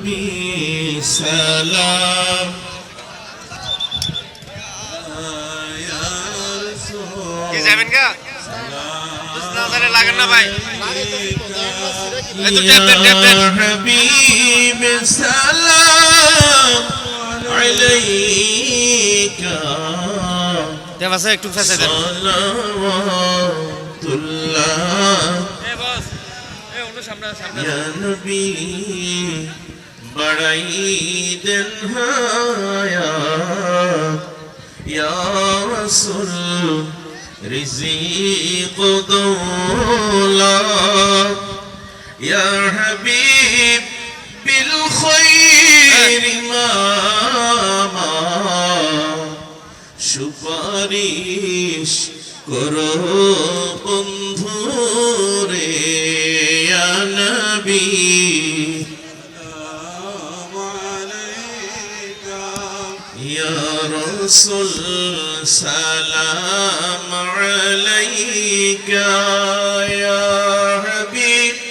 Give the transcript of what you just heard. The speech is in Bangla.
نبي سلام يا رسول কি যাবেন গা না তাহলে লাগেন না ভাই এই তো ট্যাপ দেন ট্যাপ দেন يا حبيب سلام عليك ট্যাপ আছে একটু ফেসে দেন صلوات الله এ বস এ অন্য সামনে সামনে يا نبي بڑائی دن حیات یا رسول رزق دولت یا حبیب بالخیر ماما সুপারিশ করো বন্ধু রে নবী يا رسول سلام عليك.